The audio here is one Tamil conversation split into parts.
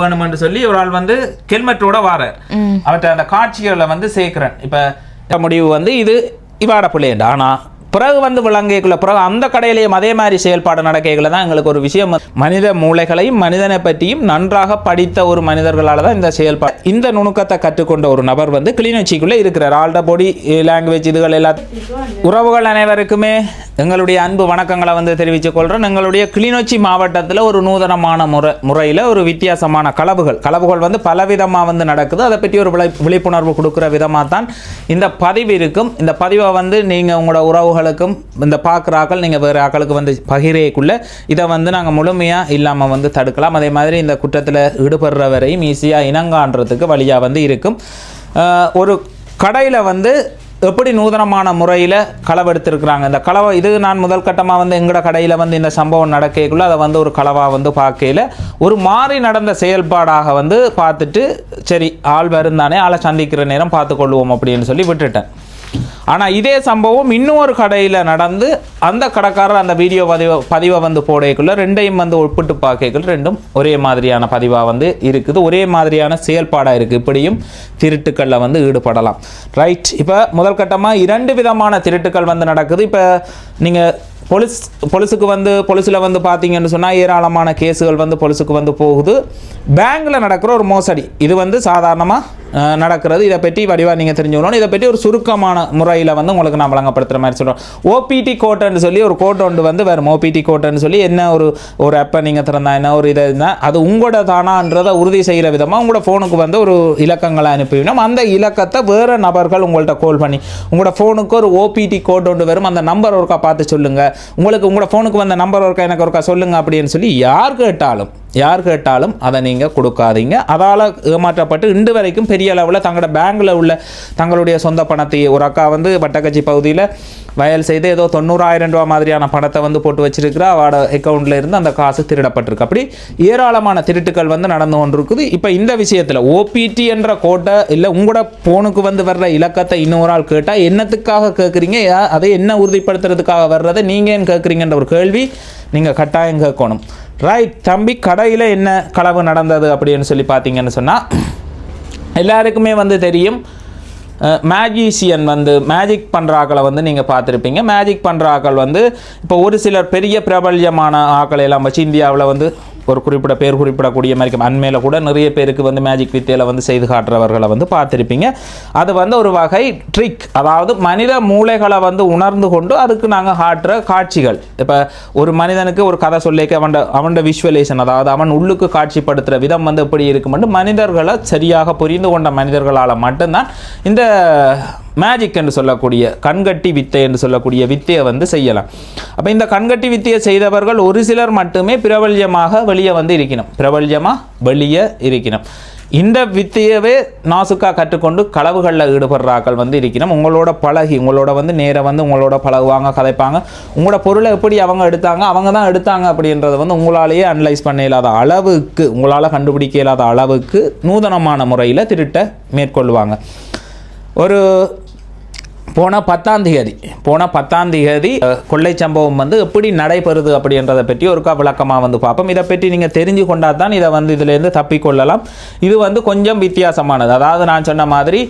வேணும்னு சொல்லி ஒரு ஆள் வந்து ஹெல்மெட்டோட வாரார். அவற்றை அந்த காட்சிகளை வந்து சேர்க்கிறேன் இப்ப முடிவு வந்து இது இவாட பிள்ளையண்டா ஆனா பிறகு வந்து விளங்கிக்குள்ள பிறகு அந்த கடையிலேயும் அதே மாதிரி செயல்பாடு நடக்கைகளை தான் எங்களுக்கு ஒரு விஷயம். மனித மூளைகளையும் மனிதனை பற்றியும் நன்றாக படித்த ஒரு மனிதர்களால் தான் இந்த செயல்பாடு. இந்த நுணுக்கத்தை கற்றுக்கொண்ட ஒரு நபர் வந்து கிளிநொச்சிக்குள்ளே இருக்கிறார். ஆல்ட பொடி லாங்குவேஜ் இதுகள் எல்லாத்தையும் உறவுகள் அனைவருக்குமே எங்களுடைய அன்பு வணக்கங்களை வந்து தெரிவித்துக் கொள்கிறோம் எங்களுடைய கிளிநொச்சி மாவட்டத்தில் ஒரு நூதனமான முறை முறையில் ஒரு வித்தியாசமான களவுகள் களவுகள் வந்து பலவிதமாக வந்து நடக்குது. அதை பற்றி ஒரு விளை விழிப்புணர்வு கொடுக்குற விதமாக தான் இந்த பதிவு இருக்கும். இந்த பதிவை வந்து நீங்கள் உங்களோட உறவுகள் உறவுகளுக்கும் இந்த பார்க்குறாக்கள் நீங்கள் வேறு ஆக்களுக்கு வந்து பகிரக்குள்ள இதை வந்து நாங்கள் முழுமையாக இல்லாமல் வந்து தடுக்கலாம். அதே மாதிரி இந்த குற்றத்தில் ஈடுபடுறவரையும் ஈஸியாக இனங்காண்றதுக்கு வழியாக வந்து இருக்கும். ஒரு கடையில் வந்து எப்படி நூதனமான முறையில் களவெடுத்திருக்கிறாங்க? இந்த களவை இது நான் முதல் கட்டமாக வந்து எங்களோட கடையில் வந்து இந்த சம்பவம் நடக்கக்குள்ள அதை வந்து ஒரு களவாக வந்து பார்க்கையில் ஒரு மாறி நடந்த செயல்பாடாக வந்து பார்த்துட்டு சரி ஆள் வருந்தானே ஆளை சந்திக்கிற நேரம் பார்த்துக்கொள்வோம் அப்படின்னு சொல்லி விட்டுட்டேன். ஆனால் இதே சம்பவம் இன்னொரு கடையில் நடந்து அந்த கடைக்காரர் அந்த வீடியோ பதிவை பதிவை வந்து போடக்குள்ள ரெண்டையும் வந்து ஒப்பிட்டு பார்க்கக்குள்ள ரெண்டும் ஒரே மாதிரியான பதிவாக வந்து இருக்குது. ஒரே மாதிரியான செயல்பாடாக இருக்குது இப்படியும் திருட்டுக்களில் வந்து ஈடுபடலாம். ரைட் இப்போ முதல் கட்டமாக இரண்டு விதமான திருட்டுக்கள் வந்து நடக்குது. இப்போ நீங்கள் பொலிஸ் பொலிஸுக்கு வந்து பொலிஸில் வந்து பார்த்தீங்கன்னு சொன்னால் ஏராளமான கேஸுகள் வந்து பொலிஸுக்கு வந்து போகுது. பேங்கில் நடக்கிற ஒரு மோசடி. இது வந்து சாதாரணமாக நடக்கிறது. இதை பற்றி வடிவாக நீங்கள் தெரிஞ்சுக்கணும். இதை பற்றி ஒரு சுருக்கமான முறையில் வந்து உங்களுக்கு நான் வழங்கப்படுத்துகிற மாதிரி சொல்கிறோம் ஓபிடி கோட்டைன்னு சொல்லி ஒரு கோட் ஒன்று வந்து வரும். ஓபிடி கோட்டுன்னு சொல்லி என்ன ஒரு ஒரு அப்போ நீங்கள் திறந்தா என்ன ஒரு இதை இருந்தால் அது உங்களோட தானான்றதை உறுதி செய்கிற விதமாக உங்களோட ஃபோனுக்கு வந்து ஒரு இலக்கங்களை அனுப்பிவிடும். அந்த இலக்கத்தை வேறு நபர்கள் உங்கள்கிட்ட கால் பண்ணி உங்களோட ஃபோனுக்கு ஒரு ஓபிடி கோட் ஒன்று வரும். அந்த நம்பர் ஒருக்கா பார்த்து சொல்லுங்கள் உங்களுக்கு உங்களோட ஃபோனுக்கு வந்த நம்பர் ஒருக்கா எனக்கு ஒருக்கா சொல்லுங்கள் அப்படின்னு சொல்லி யார் கேட்டாலும் யார் கேட்டாலும் அதை நீங்கள் கொடுக்காதீங்க. அதால் ஏமாற்றப்பட்டு இன்று வரைக்கும் பெரிய அளவில் தங்களோட பேங்கில் உள்ள தங்களுடைய சொந்த பணத்தை ஒரு அக்கா வந்து வட்டக்கச்சி பகுதியில் வயல் செய்து ஏதோ தொண்ணூறாயிரம் ரூபா மாதிரியான பணத்தை வந்து போட்டு வச்சிருக்கிறா. அவட அக்கௌண்ட்டில் இருந்து அந்த காசு திருடப்பட்டிருக்கு. அப்படி ஏராளமான திருட்டுக்கள் வந்து நடந்து கொண்டிருக்குது. இப்போ இந்த விஷயத்தில் ஓபிடி என்ற கோட்டை இல்லை உங்களோட ஃபோனுக்கு வந்து வர்ற இலக்கத்தை இன்னொரு ஆள் கேட்டால் என்னத்துக்காக கேட்குறீங்க அதை என்ன உறுதிப்படுத்துறதுக்காக வர்றதை நீங்கள் ஏன் கேட்குறீங்கன்ற ஒரு கேள்வி நீங்கள் கட்டாயம் கேட்கணும். ரைட் தம்பி கடையில் என்ன களவு நடந்தது அப்படின்னு சொல்லி பார்த்தீங்கன்னு சொன்னால் எல்லாருக்குமே வந்து தெரியும் மேஜிஷியன் வந்து மேஜிக் பண்ணுற ஆக்களை வந்து நீங்கள் பார்த்துருப்பீங்க. மேஜிக் பண்ணுற ஆக்கள் வந்து இப்போ ஒரு சிலர் பெரிய பிரபல்யமான ஆக்களை எல்லாம் வச்சு இந்தியாவில் வந்து ஒரு குறிப்பிட்ட பேர் குறிப்பிடக்கூடிய மாதிரி அண்மையில் கூட நிறைய பேருக்கு வந்து மேஜிக் வித்தியில் வந்து செய்து காட்டுறவர்களை வந்து பார்த்துருப்பீங்க. அது வந்து ஒரு வகை ட்ரிக் அதாவது மனித மூளைகளை வந்து உணர்ந்து கொண்டு அதுக்கு நாங்கள் காட்டுற காட்சிகள். இப்போ ஒரு மனிதனுக்கு ஒரு கதை சொல்லிக்க அவன் அவனோட விஷுவலேஷன் அதாவது அவன் உள்ளுக்கு காட்சிப்படுத்துகிற விதம் வந்து எப்படி இருக்குமென்று மனிதர்களை சரியாக புரிந்து கொண்ட மனிதர்களால் மட்டும்தான் இந்த மேஜிக் என்று சொல்லக்கூடிய கண்கட்டி வித்தை என்று சொல்லக்கூடிய வித்தையை வந்து செய்யலாம். அப்போ இந்த கண்கட்டி வித்தையை செய்தவர்கள் ஒரு சிலர் மட்டுமே பிரபல்யமாக வெளியே வந்து இருக்கணும் பிரபல்யமாக வெளியே இருக்கணும் இந்த வித்தையவே நாசுக்காக கற்றுக்கொண்டு களவுகளில் ஈடுபடுறாக்கள் வந்து இருக்கணும் உங்களோட பழகி உங்களோட வந்து நேராக வந்து உங்களோட பழகுவாங்க கதைப்பாங்க. உங்களோட பொருளை எப்படி அவங்க எடுத்தாங்க அவங்க தான் எடுத்தாங்க அப்படின்றத வந்து உங்களாலேயே அனலைஸ் பண்ண இல்லாத அளவுக்கு உங்களால் கண்டுபிடிக்க இல்லாத அளவுக்கு நூதனமான முறையில் திருட்ட மேற்கொள்வாங்க. ஒரு போன பத்தாம் தேதி போன பத்தாம் தேதி கொள்ளை சம்பவம் வந்து எப்படி நடைபெறுது அப்படின்றத பற்றி ஒருக்கா விளக்கமாக வந்து பார்ப்போம். இதை பற்றி நீங்கள் தெரிஞ்சு கொண்டா தான் இதை வந்து இதிலேருந்து தப்பிக்கொள்ளலாம் இது வந்து கொஞ்சம் வித்தியாசமானது. அதாவது நான் சொன்ன மாதிரி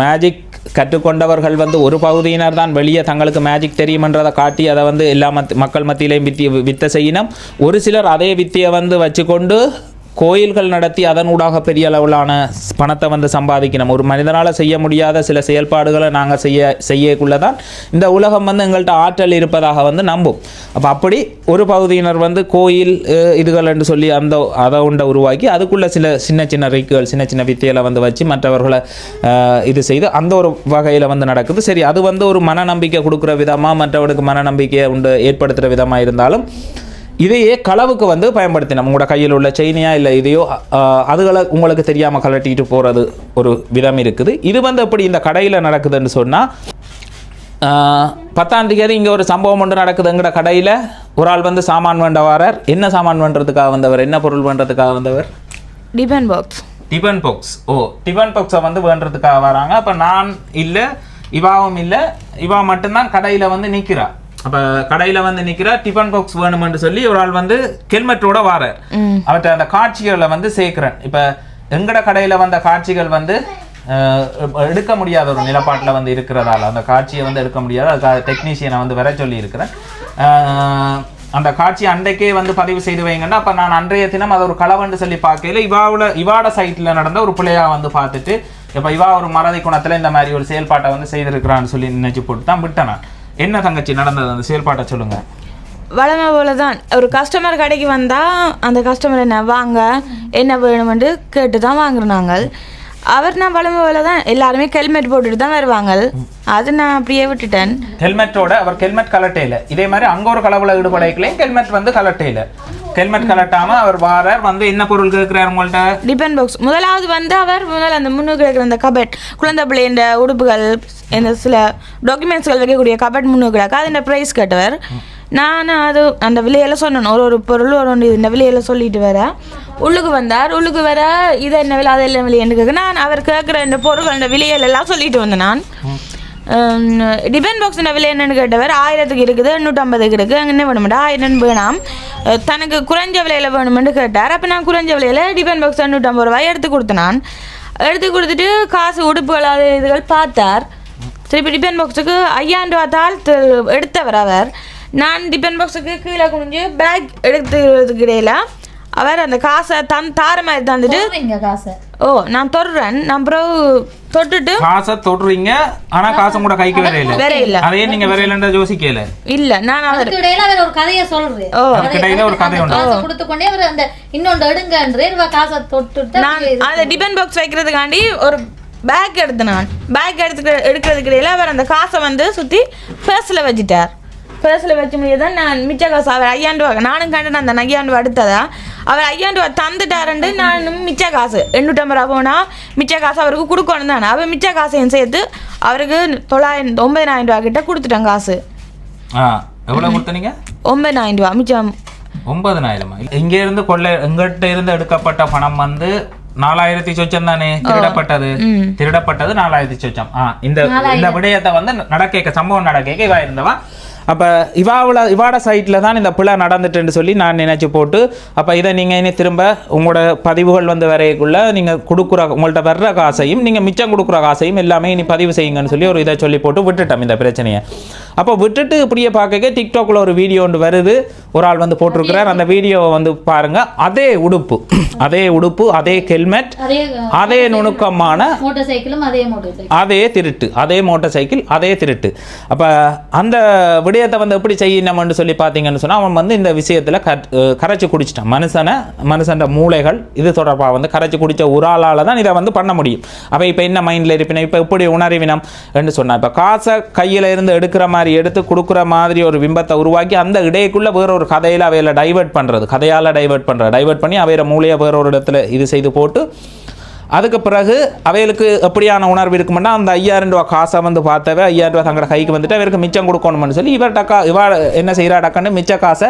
மேஜிக் கற்றுக்கொண்டவர்கள் வந்து ஒரு பகுதியினர் தான் வெளியே தங்களுக்கு மேஜிக் தெரியுமன்றதை காட்டி அதை வந்து எல்லா மத் மக்கள் மத்தியிலையும் வித்தி வித்தை செய்யினோம். ஒரு சிலர் அதே வித்தியை வந்து வச்சுக்கொண்டு கோயில்கள் நடத்தி அதனூடாக பெரிய அளவிலான பணத்தை வந்து சம்பாதிக்கணும். ஒரு மனிதனால் செய்ய முடியாத சில செயல்பாடுகளை நாங்கள் செய்ய செய்யக்குள்ள தான் இந்த உலகம் வந்து எங்கள்கிட்ட ஆற்றல் இருப்பதாக வந்து நம்பும். அப்போ அப்படி ஒரு பகுதியினர் வந்து கோயில் இதுகள் என்று சொல்லி அந்த அதை உண்டை உருவாக்கி அதுக்குள்ளே சில சின்ன சின்ன ரிக்குகள் சின்ன சின்ன வித்தைகளை வந்து வச்சு மற்றவர்களை இது செய்து அந்த ஒரு வகையில் வந்து நடக்குது. சரி அது வந்து ஒரு மனநம்பிக்கை கொடுக்குற விதமாக மற்றவர்களுக்கு மனநம்பிக்கையை உண்டு ஏற்படுத்துகிற விதமாக இருந்தாலும் இதையே களவுக்கு வந்து பயன்படுத்தினோம் உங்களோட கையில் உள்ள செயினியா இல்லை இதையோ அதுகளை உங்களுக்கு தெரியாமல் கலட்டிட்டு போகிறது ஒரு விதம் இருக்குது. இது வந்து எப்படி இந்த கடையில் நடக்குதுன்னு சொன்னால் பத்தாம் தேதி இங்கே ஒரு சம்பவம் ஒன்று நடக்குதுங்கிற கடையில் ஒரு ஆள் வந்து சாமான் வேண்ட வாரார் என்ன சாமான் பண்ணுறதுக்காக வந்தவர்? என்ன பொருள் பண்ணுறதுக்காக வந்தவர்? Tiffin box. Tiffin box. Oh tiffin பாக்ஸை வந்து வேண்டுறதுக்காக வராங்க. அப்போ நான் இல்லை இவாவும் இல்லை இவா மட்டும்தான் கடையில் வந்து நிற்கிறா அப்ப கடையில வந்து நிக்கிற டிஃபன் பாக்ஸ் வேணும்னு சொல்லி ஒரு ஆள் வந்து ஹெல்மெட்டோட வாரார். அவற்றை அந்த காட்சிகளை வந்து சேர்க்கிறேன். இப்ப எங்கட கடையில வந்த காட்சிகள் வந்து எடுக்க முடியாத ஒரு நிலப்பாட்டில் வந்து இருக்கிறதால அந்த காட்சியை வந்து எடுக்க முடியாத அதுக்காக டெக்னீஷியனை வந்து வர சொல்லி இருக்கிறேன் அந்த காட்சி அன்றைக்கே வந்து பதிவு செய்து வைங்கன்னா அப்போ நான் அன்றைய தினம் அதை ஒரு களவண்டு சொல்லி பார்க்கையில இவாவுல இவாட சைட்டில் நடந்த ஒரு பிள்ளையா வந்து பார்த்துட்டு இப்போ இவா ஒரு மறதி குணத்துல இந்த மாதிரி ஒரு செயல்பாட்டை வந்து செய்திருக்கிறான்னு சொல்லி நினைச்சு போட்டு தான் விட்டேன் நான். என்ன தங்கச்சி நடந்தது? அந்த செயல்பாட்டை சொல்லுங்க. வளமை போல தான் ஒரு கஸ்டமர் கடைக்கு வந்தால் அந்த கஸ்டமர் என்ன வாங்க என்ன வேணுமென்று கேட்டு தான் வாங்குறோம் நாங்கள் அவர் நான் வளமை போல தான் எல்லாருமே ஹெல்மெட் போட்டுட்டு தான் வருவாங்க. அது நான் அப்படியே விட்டுட்டேன். ஹெல்மெட்டோட அவர் ஹெல்மெட் கலட்டையில. இதே மாதிரி அங்க ஒரு களவுல ஈடுபடைக்கலையும் ஹெல்மெட் வந்து கலட்டையில. ஹெல்மெட் கலட்டாம அவர் வாரார் வந்து என்ன பொருள் கேட்கிறார் உங்கள்ட்ட? டிபன் பாக்ஸ் முதலாவது வந்து அவர் முதல்ல அந்த முன்னு இருக்கிற அந்த கபட் குழந்தை பிள்ளைன்ற உடுப்புகள் இந்த சில டாக்குமெண்ட்ஸ்கள் வைக்கக்கூடிய கபட் முன்னு கிடக்கு. அது ப்ரைஸ் கேட்டவர்? நான் அது அந்த விலையெல்லாம் சொன்னேன். ஒரு ஒரு பொருள் ஒரு ஒன்று இந்த விலையெல்லாம் சொல்லிட்டு வர உள்ளுக்கு வந்தார். உள்ளுக்கு வர இது என்ன விலை அது என்ன விலை என்று கேட்க நான் அவர் கேட்குற இந்த பொருள் இந்த விலையில எல்லாம் சொல்லிட்டு வந்தேன் நான். டிபன் பாக்ஸ் விலை என்னன்னு கேட்டவர் ஆயிரத்துக்கு இருக்குது எண்ணூற்றம்பதுக்கு இருக்குது. அங்கே என்ன பண்ண மாட்டேன் ஆயிரம் வேணாம் தனக்கு குறைஞ்ச விலையில் வேணுமென்று கேட்டார். அப்போ நான் குறைஞ்ச விலையில் டிஃபன் பாக்ஸ் எண்ணூற்றம்பது ரூபாய் எடுத்து கொடுத்தனான். நான் எடுத்து கொடுத்துட்டு காசு உடுப்புகள் அது இதுகள் பார்த்தார். திருப்பி டிஃபன் பாக்ஸுக்கு ஐயாயிரம் ரூபா தாள் எடுத்தவர் அவர். நான் டிஃபன் பாக்ஸுக்கு கீழே குனிஞ்சு பேக் எடுத்துக்கிறதுக்கு இடையில அவர் அந்த காசை தன் தார மாதிரி தந்துட்டு காசை. ஓ நான் தொடுறேன். நான் பிறகு தொட்டுட்டு காசை தொடுறீங்க ஆனா காசும் கூட கைக்கு வரையில வேற இல்லை. அதையே நீங்க வரையிலன்ற யோசிக்கல. இல்லை நான் அவர் இடையில அவர் ஒரு கதையை சொல்றாரு. ஓ. இடையில ஒரு கதை உண்டு. காசை கொடுத்து கொண்டே அவர் அந்த இன்னொன்று எடுங்கன்றே இவ காசை தொட்டுட்டு நான் அந்த டிபன் பாக்ஸ் வைக்கிறதுக்காண்டி ஒரு பேக் எடுத்தேன் நான். பேக் எடுத்து எடுக்கிறதுக்கு இடையில அவர் அந்த காசை வந்து சுற்றி ஃபேஸில் வச்சுட்டார். ஃபேஸில் வச்ச முடியாது தான் நான் மிச்ச காசு அவர் ரூபா நானும் கண்டேன் அந்த ரூபா எடுத்ததா அவர் ரூபா தந்துட்டாருண்டு நான் மிச்ச காசு. எண்ணூற்றம்பது ரூபா போனால் மிச்ச காசு அவருக்கு கொடுக்கணும் தானே. அவர் மிச்ச காசையும் சேர்த்து அவருக்கு தொள்ளாயிரம் ஒன்பதாயிரம் ரூபா கிட்ட கொடுத்துட்டேன் காசு. ஆ எவ்வளவு கொடுத்தனீங்க? ஒன்பதாயிரம் ரூபா மிச்சம். ஒன்பதனாயிரமா இங்க இருந்து கொள்ளை எங்கிட்ட இருந்து எடுக்கப்பட்ட பணம் வந்து நாலாயிரத்தி சொச்சம் தானே? திருடப்பட்டது. திருடப்பட்டது நாலாயிரத்தி சொச்சம். இந்த இந்த விடயத்தை வந்து நடக்க சம்பவம் நடக்க இவா இருந்தவா? அப்போ இவாவில் இவாட சைட்டில் தான் இந்த பிழை நடந்துட்டுன்னு சொல்லி நான் நினச்சி போட்டு அப்போ இதை நீங்கள் இனி திரும்ப உங்களோட பதிவுகள் வந்து வரையக்குள்ளே நீங்கள் கொடுக்குற உங்கள்கிட்ட வர்ற காசையும் நீங்கள் மிச்சம் கொடுக்குற காசையும் எல்லாமே இனி பதிவு செய்யுங்கன்னு சொல்லி ஒரு இதை சொல்லி போட்டு விட்டுட்டோம் இந்த பிரச்சனையை. அப்போ விட்டுட்டு இப்படியே பார்க்க டிக்டாக்ல ஒரு வீடியோ ஒன்று வருது. ஒரு ஆள் வந்து போட்டிருக்கிறார். அந்த வீடியோவை வந்து பாருங்க. அதே உடுப்பு. அதே உடுப்பு அதே ஹெல்மெட் அதே நுணுக்கமான அதே திருட்டு. அதே மோட்டார் சைக்கிள் அதே திருட்டு. அப்போ அந்த விடயத்தை வந்து எப்படி செய்யணும்னு சொல்லி பார்த்தீங்கன்னு சொன்னால் அவன் வந்து இந்த விஷயத்தில் கரைச்சி குடிச்சிட்டான். மனுஷனை மனுஷன்ற மூளைகள் இது தொடர்பாக வந்து கரைச்சி குடிச்ச ஒரு ஆளால் தான் இதை வந்து பண்ண முடியும். அப்போ இப்போ என்ன மைண்டில் இருப்பினா இப்போ எப்படி உணர்வினம்? என்று சொன்னா இப்போ காசை கையில் இருந்து எடுக்கிற மாதிரி எடுத்து கொடுக்குற மாதிரி ஒரு பிம்பத்தை உருவாக்கி அந்த இடைக்குள்ளே வேற ஒரு கதையில் அவையில் டைவர்ட் பண்ணுறது கதையால் டைவர்ட் பண்ணுறது டைவர்ட் பண்ணி அவையிற மூளையை வேற ஒரு இடத்துல இது செய்து போட்டு அதுக்கு பிறகு அவைகளுக்கு எப்படியான உணர்வு இருக்குமெண்டா அந்த ஐயாயிரம் ரூபா காசை வந்து பார்த்தவ ஐயாயிரம் ரூபா தங்களோட கைக்கு வந்துட்டு அவருக்கு மிச்சம் கொடுக்கணும்னு சொல்லி இவர் டக்கா இவா என்ன செய்கிறா டக்குன்னு மிச்ச காசை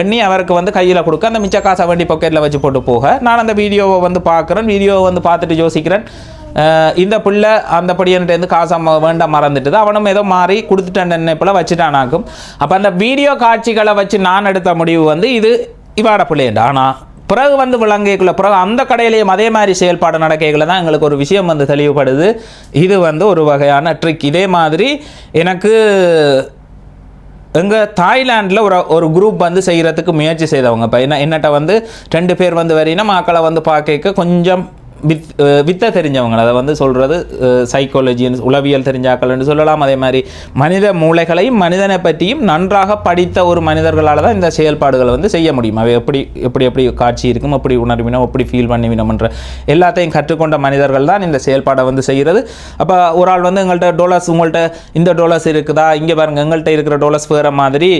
எண்ணி அவருக்கு வந்து கையில் கொடுக்க அந்த மிச்ச காசை வண்டி பாக்கெட்டில் வச்சு போட்டு போக. நான் அந்த வீடியோவை வந்து பார்க்குறேன். வீடியோவை வந்து பார்த்துட்டு யோசிக்கிறேன். இந்த பிள்ளை அந்த படியன்ட்டேருந்து காசை ம- வேண்டாம் மறந்துட்டுது. அவனும் ஏதோ மாறி கொடுத்துட்டான் நினைப்பில் வச்சுட்டானாக்கும். அப்போ அந்த வீடியோ காட்சிகளை வச்சு நான் எடுத்த முடிவு வந்து இது இவாட பிள்ளையண்டா. ஆனால் பிறகு வந்து விளங்கிக்குள்ள பிறகு அந்த கடையிலையும் அதே மாதிரி செயல்பாடு நடக்கைகளை தான் எங்களுக்கு ஒரு விஷயம் வந்து தெளிவுபடுது. இது வந்து ஒரு வகையான ட்ரிக் இதே மாதிரி எனக்கு எங்கள் தாய்லாண்டில் ஒரு ஒரு குரூப் வந்து செய்கிறதுக்கு முயற்சி செய்தவங்க. இப்போ என்ன என்னட்ட வந்து ரெண்டு பேர் வந்து வரீங்கன்னா மக்களை வந்து பார்க்க கொஞ்சம் வித் வித்தை தெரிஞ்சவங்க. அதை வந்து சொல்கிறது சைக்காலஜின்னு உளவியல் தெரிஞ்சாக்கள்னு சொல்லலாம். அதே மாதிரி மனித மூளைகளையும் மனிதனை பற்றியும் நன்றாக படித்த ஒரு மனிதர்களால் தான் இந்த செயல்பாடுகளை வந்து செய்ய முடியும். அவை எப்படி எப்படி எப்படி காட்சி இருக்கும் எப்படி உணர்வினோம் எப்படி ஃபீல் பண்ணிவினோம்ன்ற எல்லாத்தையும் கற்றுக்கொண்ட மனிதர்கள் தான் இந்த செயல்பாடை வந்து செய்கிறது. அப்போ ஒரு ஆள் வந்து எங்கள்கிட்ட டோலர்ஸ் உங்கள்கிட்ட இந்த டோலர்ஸ் இருக்குதா? இங்கே பாருங்கள் எங்கள்கிட்ட இருக்கிற டோலர்ஸ் வேறு மாதிரி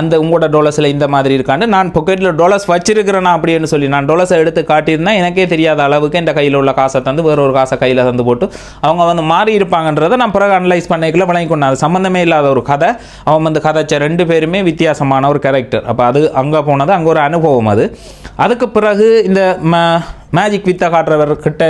அந்த உங்களோட டோலர்ஸில் இந்த மாதிரி இருக்கான்னு நான் பொக்கெட்டில் டோலர்ஸ் வச்சிருக்கிறேனா அப்படின்னு சொல்லி நான் டோலர்ஸை எடுத்து காட்டியிருந்தேன் எனக்கே தெரியாத அளவுக்கு இந்த கையில் உள்ள காசை தந்து வேற ஒரு காசை கையில் தந்து போட்டு அவங்க வந்து மாறி இருப்பாங்கன்றதை நான் பிறகு அனலைஸ் பண்ணிக்கல வழங்கி கொண்டேன். அது சம்மந்தமே இல்லாத ஒரு கதை. அவன் வந்து கதைச்ச ரெண்டு பேருமே வித்தியாசமான ஒரு கேரக்டர் அப்போ அது அங்கே போனது அங்கே ஒரு அனுபவம் அது. அதுக்கு பிறகு இந்த ம மேஜிக் வித்தை காட்டுறவர் கிட்ட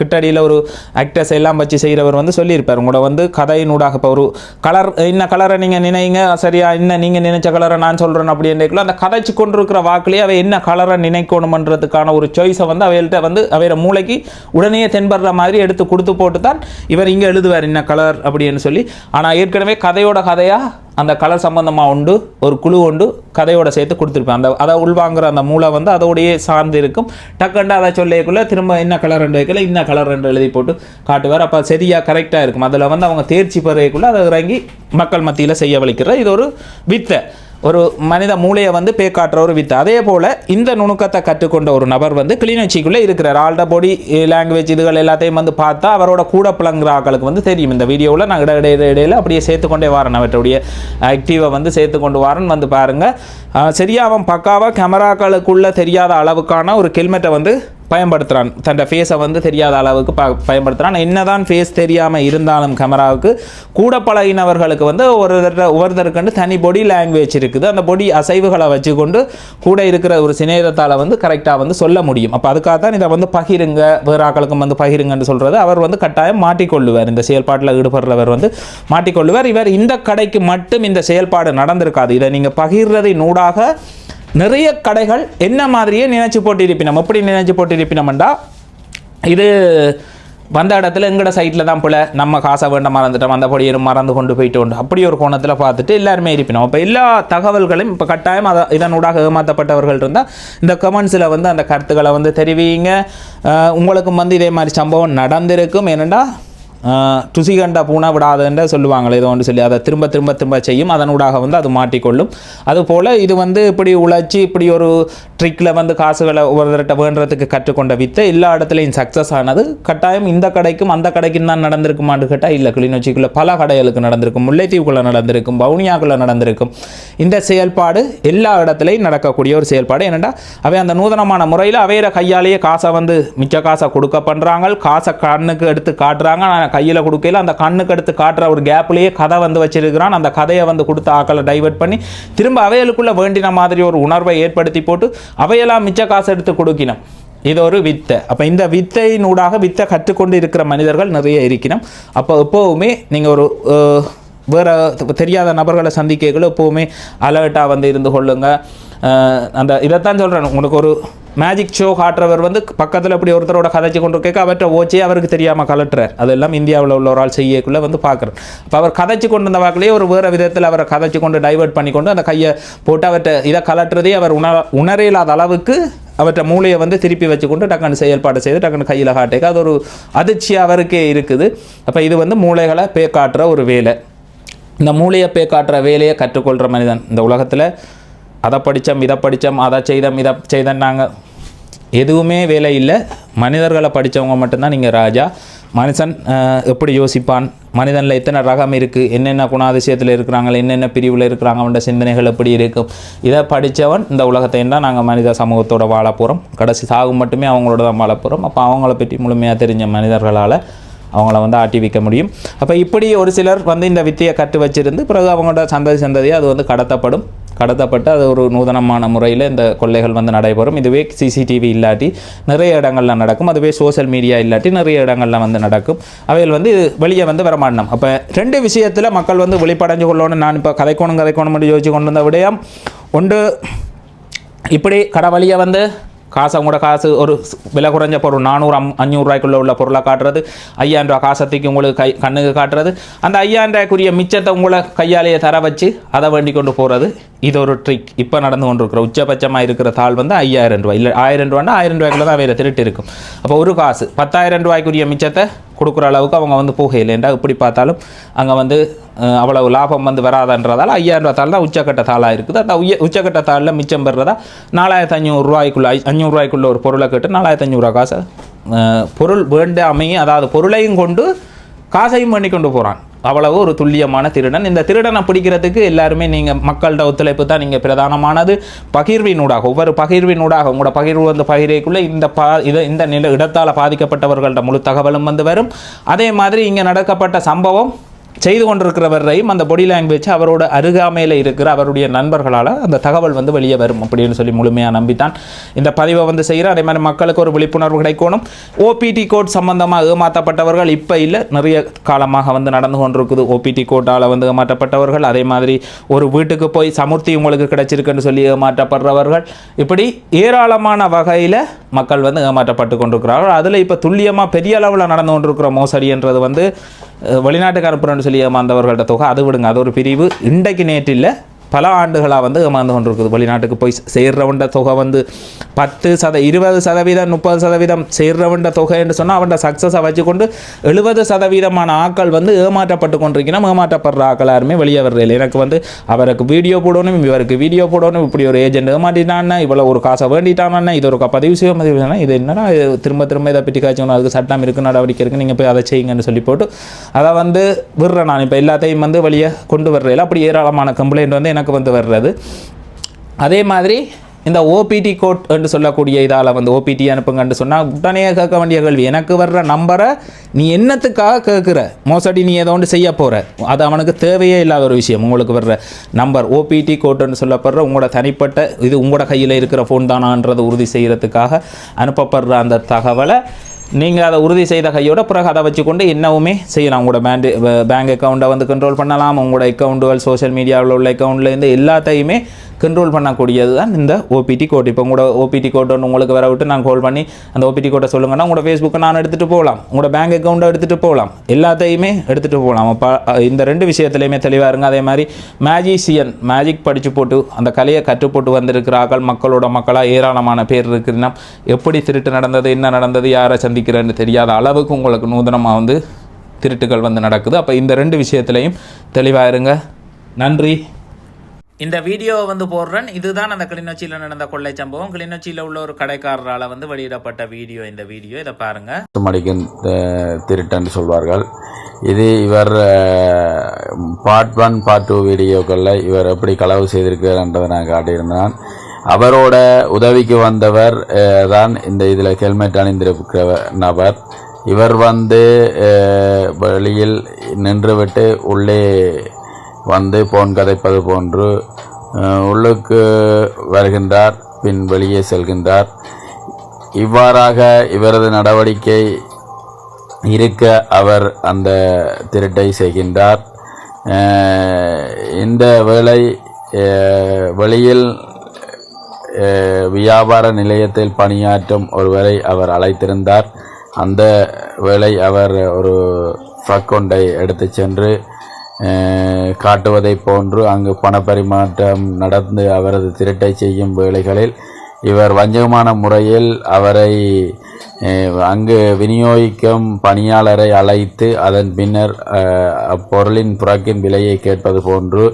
கிட்டடியில் ஒரு ஆக்டர்ஸ் எல்லாம் வச்சு செய்கிறவர் வந்து சொல்லியிருப்பார். உங்களோட வந்து கதையினூடாக இப்போ ஒரு கலர் இன்ன கலரை நீங்கள் நினைங்க? சரியா இன்ன நீங்கள் நினைச்ச கலரை நான் சொல்கிறேன் அப்படின்றக்குள்ள அந்த கதைச்சு கொண்டிருக்கிற வாக்குலேயே அவை என்ன கலரை நினைக்கணுமன்றதுக்கான ஒரு சாய்ஸை வந்து அவைகள்ட்ட வந்து அவையோட மூளைக்கு உடனே தென்படுற மாதிரி எடுத்து கொடுத்து போட்டு தான் இவர் இங்கே எழுதுவார் என்ன கலர் அப்படின்னு சொல்லி. ஆனால் ஏற்கனவே கதையோட கதையாக அந்த கலர் சம்பந்தமாக உண்டு ஒரு குழு உண்டு கதையோட சேர்த்து கொடுத்துருப்பேன். அந்த அதை உள்வாங்குற அந்த மூளை வந்து அதோடையே சார்ந்து இருக்கும். டக்குண்டு அதை சொல்லக்குள்ளே திரும்ப என்ன கலர் ரெண்டு வைக்கல இன்ன கலர் ரெண்டு எழுதி போட்டு காட்டுவார். அப்போ சரியாக கரெக்டாக இருக்கும். அதில் வந்து அவங்க தேர்ச்சி பெறக்குள்ளே அதை இறங்கி மக்கள் மத்தியில் செய்ய வலிக்கிற இது ஒரு வித்தை. ஒரு மனித மூளையை வந்து பே காட்டுற ஒரு வித்து. அதே போல் இந்த நுணுக்கத்தை கற்றுக்கொண்ட ஒரு நபர் வந்து கிளிநொச்சிக்குள்ளே இருக்கிறார். ஆல்ட பாடி லாங்குவேஜ் இதுகள் எல்லாத்தையும் வந்து பார்த்தா அவரோட கூட பிளங்குற ஆக்களுக்கு வந்து தெரியும். இந்த வீடியோவில் நான் இட இடையில அப்படியே சேர்த்துக்கொண்டே வரேன். அவற்றுடைய ஆக்டிவை வந்து சேர்த்து கொண்டு வரேன் வந்து பாருங்கள் சரியாக அவன் பக்காவாக கேமராக்களுக்குள்ளே தெரியாத அளவுக்கான ஒரு ஹெல்மெட்டை வந்து பயன்படுத்துகிறான் தன்னோட ஃபேஸை வந்து தெரியாத அளவுக்கு ப பயன்படுத்துகிறான் என்னதான் ஃபேஸ் தெரியாமல் இருந்தாலும் கேமராவுக்கு கூட பழகினவர்களுக்கு வந்து ஒரு ஒவ்வொருத்தருக்கு தனி பொடி லாங்குவேஜ் இருக்குது. அந்த பொடி அசைவுகளை வச்சுக்கொண்டு கூட இருக்கிற ஒரு சிநேகத்தால் வந்து கரெக்டாக வந்து சொல்ல முடியும். அப்போ அதுக்காக தான் இதை வந்து பகிருங்க வேறாக்களுக்கும் வந்து பகிருங்கன்னு சொல்கிறது அவர் வந்து கட்டாயம் மாட்டிக்கொள்ளுவார். இந்த செயல்பாட்டில் ஈடுபடுறவர் வந்து மாட்டிக்கொள்ளுவார். இவர் இந்த கடைக்கு மட்டும் இந்த செயல்பாடு நடந்திருக்காது. இதை நீங்கள் பகிர்றதை நூடாக நிறைய கடைகள் என்ன மாதிரியே நினைச்சு போட்டிருப்பினம்? எப்படி நினைச்சு போட்டிருப்பினம்டா இது வந்த இடத்துல எங்கட சைட்டில் தான் போல நம்ம காசை வேண்ட மறந்துட்டோம். அந்த பொடியும் மறந்து கொண்டு போயிட்டு அப்படி ஒரு கோணத்தில் பார்த்துட்டு எல்லாருமே இருப்பினோம். அப்போ எல்லா தகவல்களையும் இப்போ கட்டாயம் அதை இதனூடாக ஏமாற்றப்பட்டவர்கள் இருந்தால் இந்த கமெண்ட்ஸில் வந்து அந்த கருத்துக்களை வந்து தெரிவிங்க. உங்களுக்கும் வந்து இதே மாதிரி சம்பவம் நடந்திருக்கும். ஏனெண்டா? ருசி கண்ட பூனை விடாதுன்ற சொல்லுவாங்களே ஏதோ ஒன்று சொல்லி அதை திரும்ப திரும்ப திரும்ப செய்யும். அதனூடாக வந்து அது மாட்டிக்கொள்ளும். அதுபோல் இது வந்து இப்படி உழைச்சி இப்படி ஒரு ட்ரிக்கில் வந்து காசுகளை ஒருத்தர்கிட்ட வேண்டுறதுக்கு கற்றுக்கொண்ட வித்தை எல்லா இடத்துலையும் சக்ஸஸ் ஆனது. கட்டாயம் இந்த கடைக்கும் அந்த கடைக்கும் தான் நடந்திருக்குமான்னு கேட்டால் இல்லை கிளிநொச்சிக்குள்ளே பல கடைகளுக்கு நடந்திருக்கும் முல்லைத்தீவுக்குள்ளே நடந்திருக்கும் வவுனியாக்குள்ளே நடந்திருக்கும். இந்த செயல்பாடு எல்லா இடத்துலையும் நடக்கக்கூடிய ஒரு செயல்பாடு. என்னென்னா அவை அந்த நூதனமான முறையில் அவையிற கையாலேயே காசை வந்து மிச்ச காசை கொடுக்க பண்ணுறாங்க காசை கண்ணுக்கு எடுத்து காட்டுறாங்க. கையில் கொடுக்கையில் அந்த கண்ணுக்கு எடுத்து காட்டுற ஒரு கேப்லேயே கதை வந்து வச்சிருக்கிறான். அந்த கதையை வந்து கொடுத்து ஆக்களை டைவர்ட் பண்ணி திரும்ப அவையலுக்குள்ளே வேண்டின மாதிரி ஒரு உணர்வை ஏற்படுத்தி போட்டு அவையெல்லாம் மிச்ச காசு எடுத்து கொடுக்கணும் இது ஒரு வித்தை. அப்போ இந்த வித்தையினூடாக வித்தை கற்றுக்கொண்டு இருக்கிற மனிதர்கள் நிறைய இருக்கணும் அப்போ எப்போவுமே நீங்கள் ஒரு வேறு தெரியாத நபர்களை சந்திக்கக்குள்ள எப்போவுமே அலர்ட்டாக வந்து இருந்து கொள்ளுங்கள் அந்த இதைத்தான் சொல்கிறேன் உங்களுக்கு ஒரு மேஜிக் ஷோ காட்டுறவர் வந்து பக்கத்தில் இப்படி ஒருத்தரோட கதைச்சு கொண்டு கேட்க அவர்கிட்ட ஓச்சே அவருக்கு தெரியாமல் கலட்டுறார். அதெல்லாம் இந்தியாவில் உள்ள ஒரு ஆள் செய்யக்குள்ளே வந்து பார்க்குறேன் அப்போ அவர் கதைச்சு கொண்டு இருந்த வாக்கிலேயே ஒரு வேறு விதத்தில் அவரை கதைச்சு கொண்டு டைவர்ட் பண்ணி கொண்டு அந்த கையை போட்டு அவர்கிட்ட இதை கலட்டுறதே அவர் உணர உணர இல்லாத அளவுக்கு அவர்கிட்ட மூளையை வந்து திருப்பி வச்சுக்கொண்டு டக்குன்னு செயல்பாடு செய்து டக்குன்னு கையில் காட்டேக்க அது ஒரு அதிர்ச்சி அவருக்கே இருக்குது. அப்போ இது வந்து மூளைகளை பே காட்டுற ஒரு வேலை. இந்த மூளையை பே காட்டுற வேலையை கற்றுக்கொள்கிற மனிதன் இந்த உலகத்தில் அதை படித்தோம் இதை படித்தோம் அதை செய்தோம் இதை செய்தோன்னாங்க. எதுவுமே வேலை இல்லை. மனிதர்களை படித்தவங்க மட்டும்தான் நீங்கள் ராஜா. மனுஷன் எப்படி யோசிப்பான்? மனிதனில் எத்தனை ரகம் இருக்குது என்னென்ன குணாதிசயத்தில் இருக்கிறாங்க? என்னென்ன பிரிவில் இருக்கிறாங்க? அவனோட சிந்தனைகள் எப்படி இருக்கும் இதை படித்தவன் இந்த உலகத்தை தான் நாங்கள் மனித சமூகத்தோட வாழ போகிறோம் கடைசி சாகும் மட்டுமே அவங்களோட தான் வாழ போகிறோம் அப்போ அவங்கள பற்றி முழுமையாக தெரிஞ்ச மனிதர்களால் அவங்கள வந்து ஆட்டி வைக்க முடியும். அப்போ இப்படி ஒரு சிலர் வந்து இந்த வித்தியை கற்று வச்சிருந்து பிறகு அவங்களோட சந்ததி சந்ததியாக அது வந்து கடத்தப்படும். கடத்தப்பட்டு அது ஒரு நூதனமான முறையில் இந்த கொள்ளைகள் வந்து நடைபெறும். இதுவே சிசிடிவி இல்லாட்டி நிறைய இடங்களில் நடக்கும். அதுவே சோஷியல் மீடியா இல்லாட்டி நிறைய இடங்களில் வந்து நடக்கும். அவைகள் வந்து வெளியே வந்து வரமாட்டோம் அப்போ ரெண்டு விஷயத்தில் மக்கள் வந்து வெளிப்படைஞ்சு கொள்ளணும்னு நான் இப்போ கதைக்கோணும் கதைக்கோணும் மட்டும் யோசிச்சு கொண்டு வந்த விடயம். ஒன்று இப்படி கடை வழியை வந்து காசை அவங்களோட காசு ஒரு விலை குறைஞ்ச பொருள் நானூறு அம் அஞ்சூறுரூவாய்க்குள்ளே உள்ள பொருளை காட்டுறது ஐயாயிரம் ரூபா காசத்துக்கு உங்களுக்கு கை கண்ணுக்கு காட்டுறது. அந்த ஐயாயிரம் ரூபாய்க்குரிய மிச்சத்தை உங்களை கையாலேயே தர வச்சு அதை வேண்டி கொண்டு போகிறது இது ஒரு ட்ரிக் இப்போ நடந்து கொண்டிருக்கிற உச்சபட்சமாக இருக்கிற தாள் வந்து ஐயாயிரம் ரூபாய். இல்லை ஆயிரம் ரூபான்னா ஆயிரம் ரூபாய்க்குள்ள தான் வேறு திருட்டு இருக்கும். அப்போ ஒரு காசு பத்தாயிரம் ரூபாய்க்குரிய மிச்சத்தை கொடுக்குற அளவுக்கு அவங்க வந்து போகையில் இப்படி பார்த்தாலும் அங்கே வந்து அவ்வளவு லாபம் வந்து வராதன்றதால ஐயாயிரம் ரூபா தாள் தான் உச்சக்கட்ட தாளாக இருக்குது. அந்த உய உச்சக்கட்ட தாளில் மிச்சம் பெறுறதா நாலாயிரத்து ஐநூறுரூவாய்க்குள்ள அஞ்சூறுரூவாய்க்குள்ள ஒரு பொருளை கேட்டு நாலாயிரத்து ஐநூறுரூவா காசை பொருள் வேண்டாமையும் அதாவது பொருளையும் கொண்டு காசையும் பண்ணி கொண்டு போகிறான் அவ்வளவு ஒரு துல்லியமான திருடன். இந்த திருடனை பிடிக்கிறதுக்கு எல்லாருமே நீங்கள் மக்கள்கிட்ட ஒத்துழைப்பு தான் நீங்கள் பிரதானமானது. பகிர்வினூடாக ஒவ்வொரு பகிர்வினூடாக உங்களோட பகிர்வு வந்து பகிரைக்குள்ளே இந்த பா இதை இந்த நில இடத்தால் பாதிக்கப்பட்டவர்கள்ட்ட முழு தகவலும் வந்து வரும். அதே மாதிரி இங்கே நடக்கப்பட்ட சம்பவம் செய்து கொண்டிருக்கிறவரையும் அந்த பொடி லாங்குவேஜ் அவரோட அருகாமையில் இருக்கிற அவருடைய நண்பர்களால் அந்த தகவல் வந்து வெளியே வரும் அப்படின்னு சொல்லி முழுமையாக நம்பித்தான். இந்த பதிவை வந்து செய்கிற அதே மாதிரி மக்களுக்கு ஒரு விழிப்புணர்வு கிடைக்கணும். ஓபிடி கோட் சம்பந்தமாக ஏமாற்றப்பட்டவர்கள் இப்போ இல்லை. நிறைய காலமாக வந்து நடந்து கொண்டிருக்குது. ஓபிடி கோட்டால் வந்து ஏமாற்றப்பட்டவர்கள். அதே மாதிரி ஒரு வீட்டுக்கு போய் சமுர்த்தி உங்களுக்கு கிடைச்சிருக்குன்னு சொல்லி ஏமாற்றப்படுறவர்கள். இப்படி ஏராளமான வகையில் மக்கள் வந்து ஏமாற்றப்பட்டு கொண்டிருக்கிறார்கள். அதில் இப்போ துல்லியமாக பெரிய அளவில் நடந்து கொண்டிருக்கிற மோசடின்றது வந்து அஹ், வெளிநாட்டுக்கு முஸ்லீம் ஏமாந்தவர்கள்ட்ட தொகை அது விடுங்க. அது ஒரு பிரிவு. இன்றைக்கு நேற்றில் பல ஆண்டுகளாக வந்து ஏமாந்து கொண்டிருக்குது. வெளிநாட்டுக்கு போய் சேர்றவண்ட தொகை வந்து பத்து சத இருபது சதவீதம் முப்பது சதவீதம் சேர்றவண்ட என்று சொன்னால் அவன்ட சக்ஸஸை வச்சுக்கொண்டு எழுபது சதவீதமான ஆட்கள் வந்து ஏமாற்றப்பட்டு கொண்டிருக்கணும் ஏமாற்றப்படுற ஆட்கள் யாருமே வெளியே வர்றதில்லை எனக்கு வந்து அவருக்கு வீடியோ போடணும் இவருக்கு வீடியோ போடணும் இப்படி ஒரு ஏஜென்ட் ஏமாட்டிட்டானே இவ்வளோ ஒரு காசை வேண்டிட்டானே இது ஒரு பதிவு செய்ய பதிவு செய்யணும் இது என்னன்னா இது திரும்ப திரும்ப இதை பற்றி காய்ச்சணும் அதுக்கு சட்டம் இருக்கு நடவடிக்கை இருக்குது நீங்கள் போய் அதை செய்யுங்கன்னு சொல்லி போட்டு அதை வந்து விடுறேன் நான். இப்போ எல்லாத்தையும் வந்து வெளியே கொண்டு வர்றதில்ல அப்படி ஏராளமான கம்ப்ளைண்ட் வந்து எனக்கு வந்து வர்றது. அதே மாதிரி இந்த ஓபிடி கோட் என்று சொல்லக்கூடிய இதால் வந்து ஓபிடி அனுப்புங்கன்னு சொன்னால் உடனே கேட்க வேண்டிய கேள்வி எனக்கு வர்ற நம்பரை நீ என்னத்துக்காக கேட்குற? மோசடி நீ ஏதோ ஒன்று செய்ய போகிற அது அவனுக்கு தேவையே இல்லாத ஒரு விஷயம். உங்களுக்கு வர்ற நம்பர் ஓபிடி கோட்னு சொல்லப்படுற உங்களோட தனிப்பட்ட இது உங்களோட கையில் இருக்கிற ஃபோன் தானான்றதை உறுதி செய்கிறதுக்காக அனுப்பப்படுற அந்த தகவலை நீங்கள் அதை உறுதி செய்த கையோட பிறகு அதை வச்சுக்கொண்டு என்னவுமே செய்யலாம். உங்களோட பேண்டு பேங்க் அக்கௌண்ட்டை வந்து கண்ட்ரோல் பண்ணலாம். உங்களோட அக்கௌண்ட்டுகள் சோஷியல் மீடியாவில் உள்ள அக்கௌண்ட்லேருந்து எல்லாத்தையுமே கண்ட்ரோல் பண்ணக்கூடியது தான் இந்த ஓபிடி கோட் இப்போ உங்களோட ஓபிடி கோட் ஒன்று உங்களுக்கு வர விட்டு நான் கால் பண்ணி அந்த ஓபிடி கோட்டை சொல்லுங்கன்னா உங்களோட ஃபேஸ்புக்கை நான் எடுத்துகிட்டு போகலாம் உங்களோட பேங்க் அக்கௌண்ட்டை எடுத்துகிட்டு போகலாம் எல்லாத்தையுமே எடுத்துகிட்டு போகலாம் அப்போ இந்த ரெண்டு விஷயத்துலையுமே தெளிவாக இருங்க. அதே மாதிரி மேஜிஷியன் மேஜிக் படித்து போட்டு அந்த கலையை கற்றுப்போட்டு வந்திருக்கிற ஆக்கள் மக்களோட மக்களாக ஏராளமான பேர் இருக்குன்னா எப்படி திருட்டு நடந்தது என்ன நடந்தது யாரை சந்திக்கிறேன்னு தெரியாத அளவுக்கு உங்களுக்கு நூதனமாக வந்து திருட்டுகள் வந்து நடக்குது. அப்போ இந்த ரெண்டு விஷயத்துலையும் தெளிவாக இருங்க. நன்றி. இந்த வீடியோவை வந்து போடுறேன். இதுதான் அந்த கிளிநொச்சியில் நடந்த கொள்ளை சம்பவம். கிளிநொச்சியில் உள்ள ஒரு கடைக்காரரால் வந்து வெளியிடப்பட்ட வீடியோ இந்த வீடியோ இதை பாருங்க. மடிக்கன் திருட்டன்னு சொல்வார்கள். இது இவர் பார்ட் ஒன் பார்ட் டூ வீடியோக்களில் இவர் எப்படி களவு செய்திருக்கிறார்ன்றதை நான் காட்டியிருந்தான். அவரோட உதவிக்கு வந்தவர் தான் இந்த இதில் ஹெல்மெட் அணிந்திருக்கிற நபர். இவர் வந்து வழியில் வெளியில் நின்றுவிட்டு உள்ளே வந்து போன் கதைப்பது போன்று உள்ளுக்கு வருகின்றார் பின் வெளியே செல்கின்றார். இவ்வாறாக இவரது நடவடிக்கை இருக்க அவர் அந்த திருட்டை செய்கின்றார். இந்த வேளை வெளியில் வியாபார நிலையத்தில் பணியாற்றும் ஒருவரை அவர் அழைத்திருந்தார். அந்த வேளை அவர் ஒரு ட்ரக் ஒன்றை எடுத்துச் சென்று காட்டுவதை காட்டுவதைப் போன்று அங்கு பணப்பரிமாற்றம் நடந்து அவரது திருட்டை செய்யும் வேளைகளில் இவர் வஞ்சகமான முறையில் அவரை அங்கு விநியோகிக்கும் பணியாளரை அழைத்து அதன் பின்னர் அப்பொருளின் புறக்கின் விலையை கேட்பது போன்று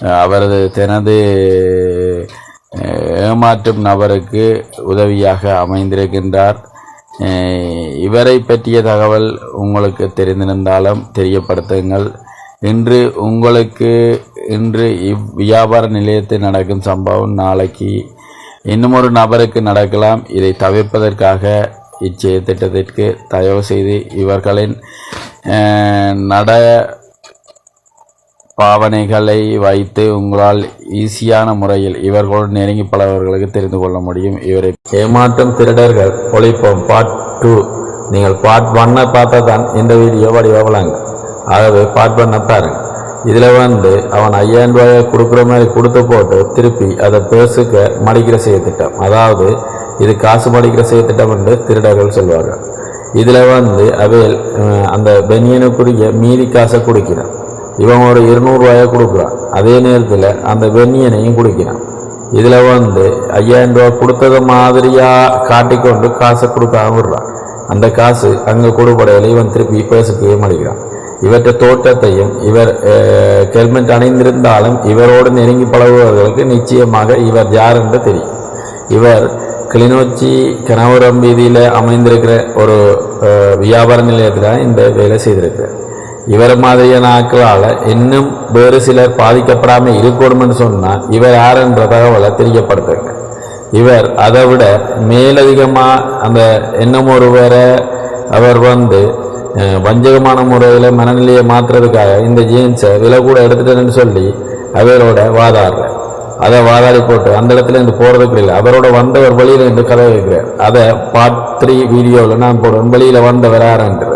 அவரது தனது ஏமாற்றும் நபருக்கு உதவியாக அமைந்திருக்கின்றார். இவரை பற்றிய தகவல் உங்களுக்கு தெரிந்திருந்தாலும் தெரியப்படுத்துங்கள். இன்று உங்களுக்கு இன்று இவ் வியாபார நிலையத்தில் நடக்கும் சம்பவம் நாளைக்கு இன்னும் ஒரு நபருக்கு நடக்கலாம். இதை தவிர்ப்பதற்காக இச்செய திட்டத்திற்கு தயவு செய்து இவர்களின் நட பாவனைகளை வைத்து உங்களால் ஈஸியான முறையில் இவர்களுடன் நெருங்கி பலவர்களுக்கு தெரிந்து கொள்ள முடியும். இவரை ஏமாற்றும் திருடர்கள் ஒழிப்போம் பார்ட் டூ நீங்கள் பார்ட் ஒன்னை பார்த்தா தான் இந்த வீடியோ வடிவலாங்க ஆகவே பார்ட் பாரு இதில் வந்து அவன் ஐயாயிரம் ரூபாயை கொடுக்குற மாதிரி கொடுத்து போட்டு திருப்பி அதை பேசுக்க மடிக்கிற செய்ய திட்டம் அதாவது இது காசு மடிக்கிற செய்ய திட்டம் என்று திருடர்கள் சொல்வாங்க இதில் வந்து அவையில் அந்த பெனியனுக்குரிய மீதி காசை கொடுக்கிறான். இவன் ஒரு இருநூறுவாயை கொடுக்குறான். அதே நேரத்தில் அந்த பெனியனையும் கொடுக்கிறான். இதில் வந்து ஐயாயிரம் ரூபா கொடுத்தது மாதிரியாக காட்டிக்கொண்டு காசை கொடுக்காம விடுறான். அந்த காசு அங்கே கொடுப்படையில் இவன் திருப்பி பேசுக்கவே மடிக்கிறான் இவற்றை தோற்றத்தையும் இவர் ஹெல்மெட் அணிந்திருந்தாலும் இவரோடு நெருங்கி பழகுபவர்களுக்கு நிச்சயமாக இவர் யார் என்று தெரியும். இவர் கிளிநொச்சி கனவரம் வீதியில் அமைந்திருக்கிற ஒரு வியாபார நிலையத்தில் இந்த வேலை செய்திருக்கிறார். இவர் மாதிரியான ஆட்களால் இன்னும் வேறு சிலர் பாதிக்கப்படாமல் இருக்கணும்னு சொன்னால் இவர் யார் என்ற தகவலை தெரியப்படுத்துங்க இவர் அதை விட மேலதிகமாக அந்த இன்னும் ஒருவரை அவர் வந்து வஞ்சகமான முறையில் மனநிலையை மாற்றுறதுக்காக இந்த ஜீன்ஸை விலை கூட எடுத்துட்டேன்னு சொல்லி அவரோட வாதாடுற அதை வாதாடி போட்டு அந்த இடத்துல இருந்து போறதுக்கு இல்லை அவரோட வந்தவர் வழியில் இருந்து கதை வைக்கிறார் அதை பார்ட் த்ரீ வீடியோவில் நான் போடுவேன் வழியில் வந்தவர் யாருன்றது